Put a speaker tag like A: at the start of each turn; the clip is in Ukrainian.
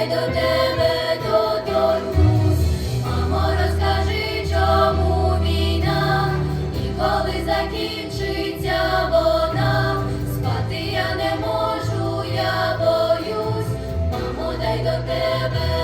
A: людей до тебе доторкнусь. Мамо, розкажи, чому війна і закінчиться вона, спати я не можу, я боюсь, мамо, дай до тебе.